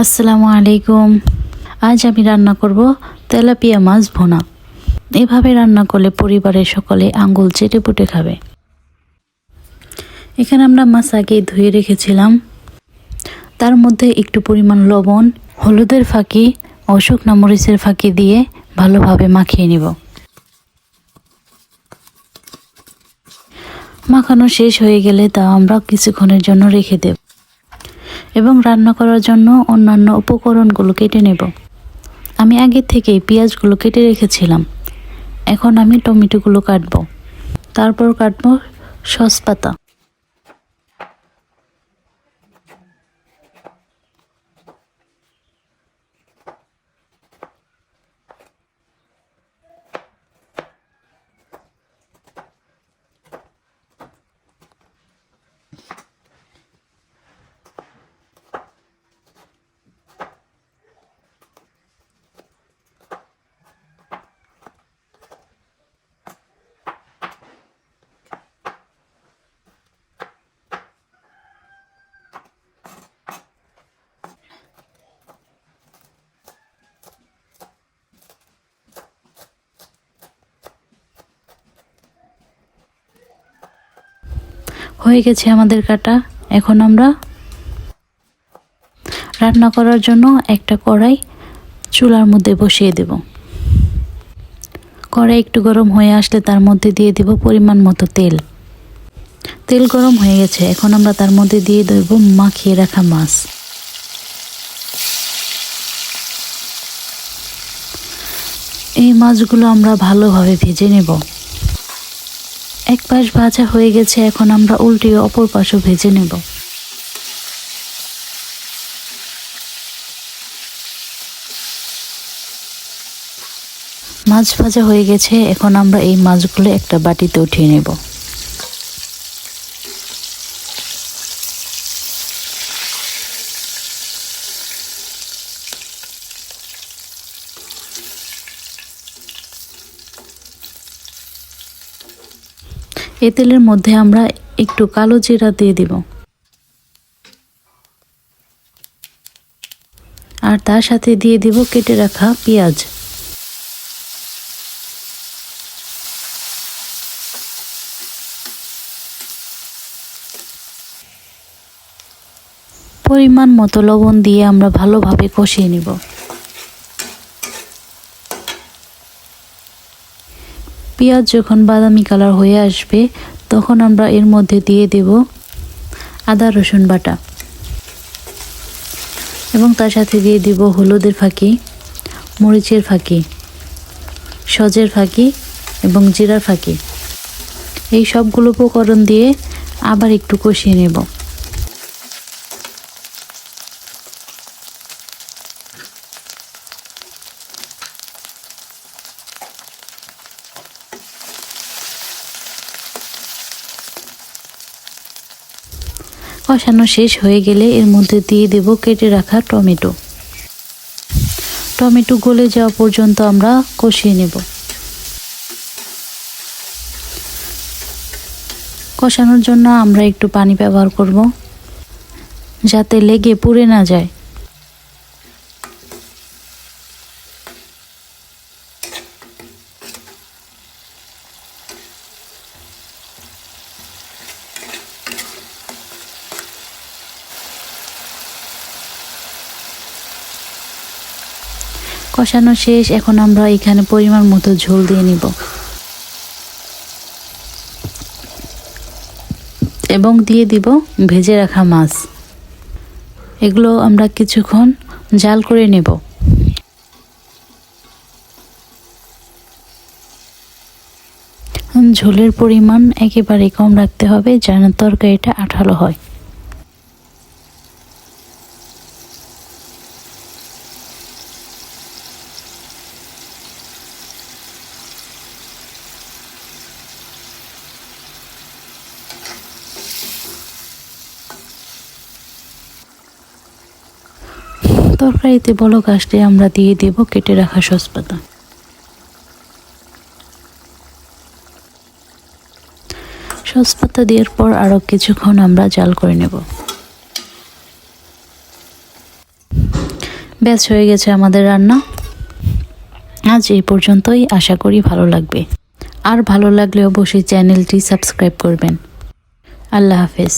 আসসালামু আলাইকুম। আজ আমি রান্না করব তেলাপিয়া মাছ ভুনা। এভাবে রান্না করলে পরিবারের সকলে আঙ্গুল চেটে পুটে খাবে। এখানে আমরা মাছ আগে ধুয়ে রেখেছিলাম। তার মধ্যে একটু পরিমাণ লবণ, হলুদের ফাঁকি ও শুকনা মরিচের ফাঁকি দিয়ে ভালোভাবে মাখিয়ে নিব। মাখানো শেষ হয়ে গেলে তা আমরা কিছুক্ষণের জন্য রেখে দেব। এবং রান্না করার জন্য অন্যান্য উপকরণগুলো কেটে নেব। আমি আগে থেকেই পেঁয়াজগুলো কেটে রেখেছিলাম। এখন আমি টমেটোগুলো কাটবো। তারপর কাটবো সস পাতা হয়ে গেছে আমাদের কাটা। এখন আমরা রান্না করার জন্য একটা কড়াই চুলার মধ্যে বসিয়ে দেব। কড়াই একটু গরম হয়ে আসলে তার মধ্যে দিয়ে দেব পরিমাণ মতো তেল। তেল গরম হয়ে গেছে, এখন আমরা তার মধ্যে দিয়ে দেব মাখিয়ে রাখা মাছ। এই মাছগুলো আমরা ভালোভাবে ভেজে নেব। এক পাশ ভাজা হয়ে গেছে, এখন আমরা উল্টিয়ে অপর পাশও ভেজে নেব। মাছ ভাজা হয়ে গেছে, এখন আমরা এই মাছগুলো একটা বাটিতে উঠিয়ে নেব। এ তেলের মধ্যে আমরা একটু কালো জিরা দিয়ে দিব। আর তার সাথে দিয়ে দিব কেটে রাখা পেঁয়াজ। পরিমাণ মতো লবণ দিয়ে আমরা ভালোভাবে কষিয়ে নিব। পেঁয়াজ যখন বাদামি কালার হয়ে আসবে, তখন আমরা এর মধ্যে দিয়ে দেব আদা, রসুন বাটা। এবং তার সাথে দিয়ে দিব হলুদের ফাঁকি, মরিচের ফাঁকি, সজের ফাঁকি এবং জিরার ফাঁকি। এই সবগুলো উপকরণ দিয়ে আবার একটু কষিয়ে নেব। কষানো শেষ হয়ে গেলে এর মধ্যে দিয়ে দেব কেটে রাখা টমেটো। টমেটো গলে যাওয়া পর্যন্ত আমরা কষিয়ে নেব। কষানোর জন্য আমরা একটু পানি ব্যবহার করব, যাতে লেগে পুড়ে না যায়। কষানো শেষ, এখন আমরা এখানে পরিমাণ মতো ঝোল দিয়ে নিব। এবং দিয়ে দিব ভেজে রাখা মাছ। এগুলো আমরা কিছুক্ষণ জাল করে নেব। ঝোলের পরিমাণ একেবারে কম রাখতে হবে, যেন তরকারিটা আঠালো হয়। তরকারিতে বলক আসলে আমরা দিয়ে দেব কেটে রাখা সসপাতা। সসপাতা দেওয়ার পর আরও কিছুক্ষণ আমরা জাল করে নেব। ব্যাস, হয়ে গেছে আমাদের রান্না। আজ এই পর্যন্তই, আশা করি ভালো লাগবে। আর ভালো লাগলে অবশ্যই চ্যানেলটি সাবস্ক্রাইব করবেন। আল্লাহ হাফেজ।